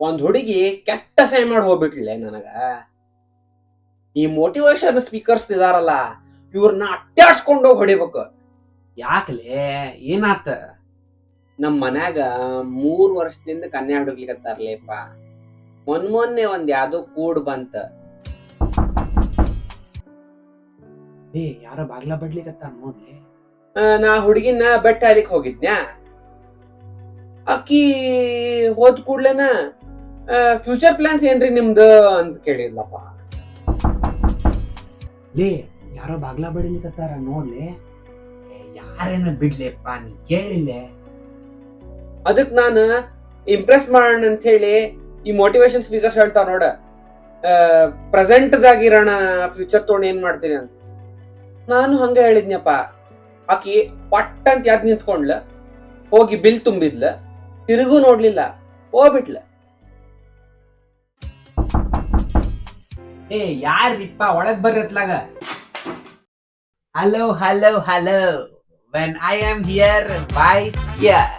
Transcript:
ಒಂದ್ ಹುಡುಗಿ ಕೆಟ್ಟ ಸೈ ಮಾಡಿ ಹೋಗ್ಬಿಟ್ಲೆ ನನಗ. ಈ ಮೋಟಿವೇಶನ್ ಸ್ಪೀಕರ್ಸ್ ಇದಾರಲ್ಲ ಇವ್ರನ್ನ ಅಟ್ಟಾಡ್ಸ್ಕೊಂಡು ಹೋಗಿ ಹೊಡಿಬೇಕು. ಯಾಕಲೇ? ಏನಾತ? ನಮ್ಮ ಮನ್ಯಾಗ ಮೂರ್ ವರ್ಷದಿಂದ ಕನ್ಯಾ ಹುಡುಗ್ಲಿಕತ್ತಾರ್ಲೇಪ ಮೊನ್ ಮೊನ್ನೆ ಒಂದ್ ಯಾವ್ದೋ ಕೂಡ್ ಬಂತ. ಏ ಯಾರ ಬಾಗ್ಲ ಬಡ್ಲಿಕತ್ತಾರ ನೋಡ್ಲಿ? ಆ, ನಾ ಹುಡುಗಿನ ಬೆಟ್ಟ ಹಲಿಕ್ ಹೋಗಿದ್ನ್ಯಾ? ಅಕ್ಕಿ ಹೋದ್ ಕೂಡ್ಲೆನ ಫ್ಯೂಚರ್ ಪ್ಲಾನ್ಸ್ ಏನ್ರಿ ನಿಮ್ದು ಅಂತ ಕೇಳಿದ್ಲಪ್ಪ. ಲೇ ಯಾರೋ ಬಾಗ್ಲ ಬಡಿಲಿಕತ್ತಾರ ನೋಡ್ಲಿ? ಯಾರೇನ ಬಿಡ್ಲಿಪ್ಪ ನೀ ಕೇಳಿಲ್ಲೆ? ಅದಕ್ ನಾನು ಇಂಪ್ರೆಸ್ ಮಾಡೋಣ ಅಂತ ಹೇಳಿ ಈ ಮೋಟಿವೇಶನ್ ಸ್ಪೀಕರ್ಸ್ ಹೇಳ್ತಾವ ನೋಡ. ಪ್ರೆಸೆಂಟ್ ದಾಗಿರೋಣ ಫ್ಯೂಚರ್ ತೋಣ ಏನ್ ಮಾಡ್ತೀನಿ ಅಂತ. ನಾನು ಹಂಗ ಹೇಳಿದ್ನಪ್ಪ. ಆಕಿ ಪಟ್ ಅಂತ ಯಾದ್ ನಿಂತ್ಕೊಂಡ್ಲ ಹೋಗಿ ಬಿಲ್ ತುಂಬಿದ್ಲ ತಿರುಗೂ ನೋಡ್ಲಿಲ್ಲ ಹೋಗ್ಬಿಟ್ಲ. ಏ ಯಾರಿಪ್ಪ ಒಳಗ್ ಬರ್ರಿ ಅತ್ಲಾಗ. Hello hello hello when I am here bye here